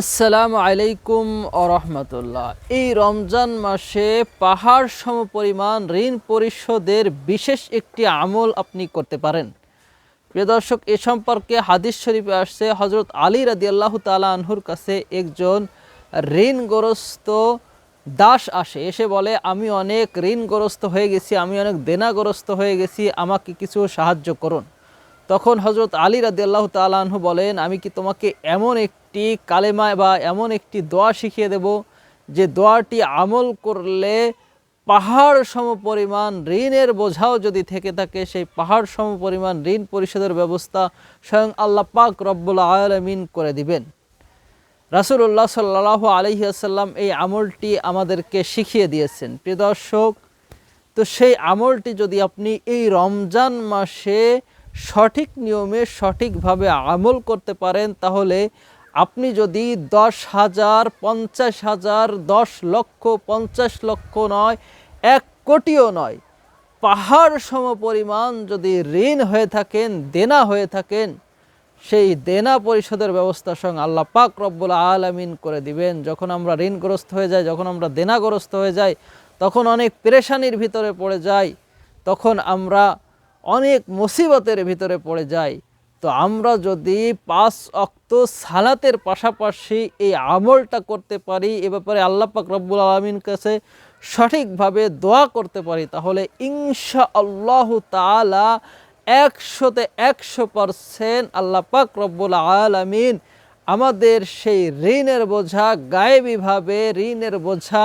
আসসালামু আলাইকুম রহমতুল্লাহ এই রমজান মাসে পাহাড় সম পরিমাণ ঋণ পরিশোধের বিশেষ একটি আমল আপনি করতে পারেন। প্রিয় দর্শক, এ সম্পর্কে হাদিস শরীফে আসছে হজরত আলী রাদি আল্লাহ তালা আনহুর কাছে একজন ঋণগ্রস্ত দাস আসে। এসে বলে, আমি অনেক ঋণগ্রস্ত হয়ে গেছি, আমি অনেক দেনাগ্রস্ত হয়ে গেছি, আমাকে কিছু সাহায্য করুন। তখন হজরত আলী রাদি আল্লাহ তালাহু বলেন, আমি কি তোমাকে এমন একটি কালেমা বা এমন একটি দোয়া শিখিয়ে দেব যে দোয়াটি আমল করলে পাহাড় সম পরিমাণ ঋণের বোঝাও যদি থেকে থাকে, সেই পাহাড় সম পরিমাণ ঋণ পরিশোধের ব্যবস্থা স্বয়ং আল্লাহ পাক রব্বুল আলমিন করে দিবেন। রাসুল্লাহ সাল্লাহ আলহিয়াসাল্লাম এই আমলটি আমাদেরকে শিখিয়ে দিয়েছেন। প্রিয় দর্শক, তো সেই আমলটি যদি আপনি এই রমজান মাসে সঠিক নিয়মে সঠিকভাবে আমল করতে পারেন, তাহলে আপনি যদি দশ হাজার, পঞ্চাশ হাজার, দশ লক্ষ, পঞ্চাশ লক্ষ নয়, এক কোটিও নয়, পাহাড় সম পরিমাণ যদি ঋণ হয়ে থাকেন, দেনা হয়ে থাকেন, সেই দেনা পরিশোধের ব্যবস্থার সঙ্গে আল্লাহ পাক রব্বুল আলমিন করে দিবেন। যখন আমরা ঋণগ্রস্ত হয়ে যাই, যখন আমরা দেনাগ্রস্ত হয়ে যাই, তখন অনেক পেরেশানির ভিতরে পড়ে যাই, তখন আমরা অনেক মুসিবতের ভিতরে পড়ে যায় তো আমরা যদি পাঁচ অক্ত সালাতের পাশাপাশি এই আমলটা করতে পারি, এ ব্যাপারে আল্লাপাক রব্বুল আলমিন কাছে সঠিকভাবে দোয়া করতে পারি, তাহলে ইনশা আল্লাহ তালা একশোতে একশো পারসেন্ট আল্লাপাক রব্বুল আলমিন আমাদের সেই ঋণের বোঝা গায়েবীভাবে ঋণের বোঝা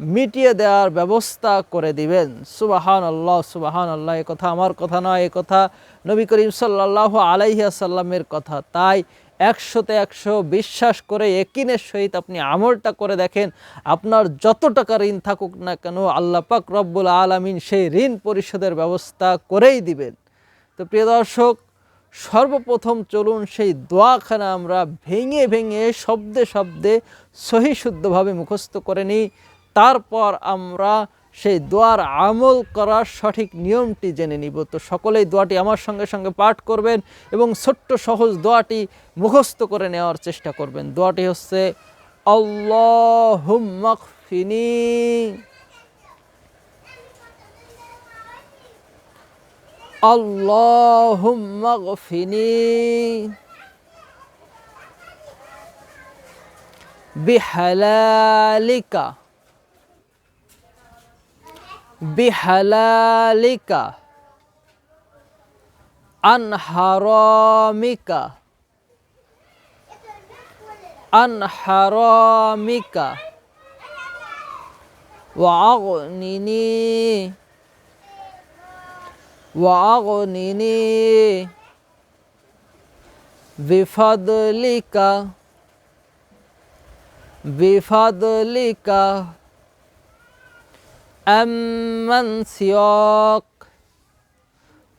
মিটিয়ে দেওয়ার ব্যবস্থা করে দিবেন। সুবাহান আল্লাহ সুবাহান আল্লাহ এ কথা আমার কথা নয়, এ কথা নবী করিম সাল্লাহ আলাইহাসাল্লামের কথা। তাই একশোতে একশো বিশ্বাস করে একিনের সহিত আপনি আমলটা করে দেখেন, আপনার যত টাকা ঋণ থাকুক না কেন আল্লাহ পাক রব্বুল আলমিন সেই ঋণ পরিশোধের ব্যবস্থা করেই দিবেন। তো প্রিয় দর্শক, সর্বপ্রথম চলুন সেই দোয়াখানা আমরা ভেঙে ভেঙে শব্দে শব্দে সহি শুদ্ধভাবে মুখস্থ করে নিই। তারপর আমরা সেই দোয়ার আমল করার সঠিক নিয়মটি জেনে নিব। তো সকলেই দোয়াটি আমার সঙ্গে সঙ্গে পাঠ করবেন এবং ছোট্ট সহজ দোয়াটি মুখস্থ করে নেওয়ার চেষ্টা করবেন। দোয়াটি হচ্ছে আল্লাহুম্মাকফিনি আল্লাহুম্মাকফিনি বিহালালিকা। بحلالك عن حرامك. عن حرامك. وأغنني. وأغنني. بفضلك. بفضلك. أمن سواك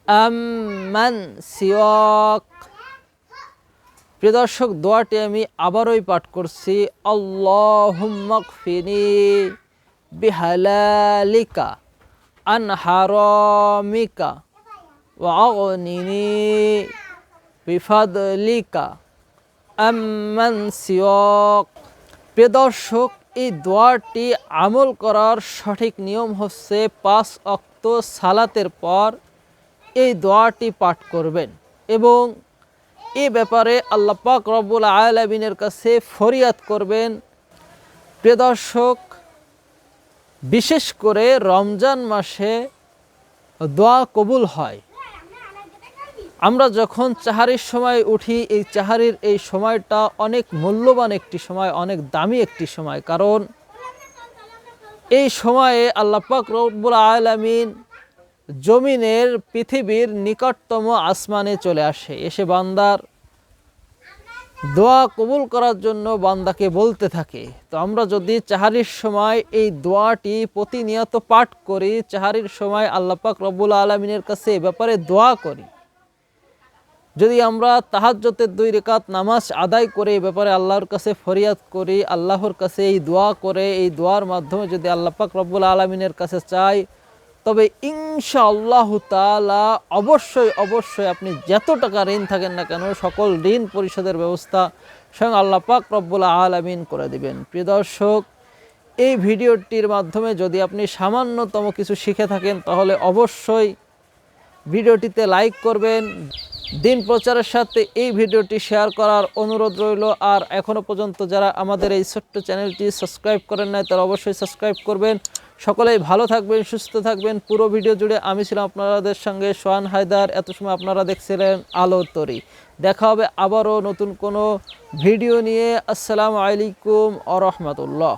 أمن سواك প্রিয় দর্শক দোয়াটি আমি আবারই পাঠ করছি আল্লাহুম্মাকফিনি বিহালালিকা আন হারামিকা ওয়াগনিনি বিফাদলিকা আম্মান সিওয়াক প্রিয় দর্শক এই দোয়াটি আমল করার সঠিক নিয়ম হচ্ছে পাঁচ অক্ত সালাতের পর এই দোয়াটি পাঠ করবেন এবং এ ব্যাপারে আল্লাহ পাক রব্বুল আলমিনের কাছে ফরিয়াদ করবেন। প্রিয় দর্শক, বিশেষ করে রমজান মাসে দোয়া কবুল হয়। আমরা যখন চাহারির সময় উঠি, এই চাহারির এই সময়টা অনেক মূল্যবান একটি সময়, অনেক দামি একটি সময়। কারণ এই সময়ে আল্লাপাক রব্বুল আলমিন জমিনের পৃথিবীর নিকটতম আসমানে চলে আসে। এসে বান্দার দোয়া কবুল করার জন্য বান্দাকে বলতে থাকে। তো আমরা যদি চাহারির সময় এই দোয়াটি প্রতিনিয়ত পাঠ করি, চাহারির সময় আল্লাপাক রব্বুল আলমিনের কাছে এ ব্যাপারে দোয়া করি যদি আমরা তাহাজ্যতের দুই রেখাত নামাজ আদায় করে এই ব্যাপারে আল্লাহর কাছে ফরিয়াদ করি, আল্লাহর কাছে এই দোয়া করে, এই দোয়ার মাধ্যমে যদি আল্লাহ পাক রব্বুল আলমিনের কাছে চাই, তবে ইনশা আল্লাহ তালা অবশ্যই অবশ্যই আপনি যত টাকা ঋণ থাকেন না কেন, সকল ঋণ পরিশোধের ব্যবস্থা স্বয়ং আল্লাহ পাক রব্বুল আলামিন করে দিবেন। প্রিয় দর্শক, এই ভিডিওটির মাধ্যমে যদি আপনি সামান্যতম কিছু শিখে থাকেন, তাহলে অবশ্যই ভিডিওটিতে লাইক করবেন। দিন প্রচারের সাথে এই ভিডিওটি শেয়ার করার অনুরোধ রইল। আর এখনও পর্যন্ত যারা আমাদের এই ছোট্ট চ্যানেলটি সাবস্ক্রাইব করেন নাই, তারা অবশ্যই সাবস্ক্রাইব করবেন। সকলেই ভালো থাকবেন, সুস্থ থাকবেন। পুরো ভিডিও জুড়ে আমি ছিলাম আপনাদের সঙ্গে সোহান হায়দার। এত সময় আপনারা দেখছিলেন আলো তরি। দেখা হবে আবারও নতুন কোনো ভিডিও নিয়ে। আসসালামু আলাইকুম আ রহমতুল্লাহ।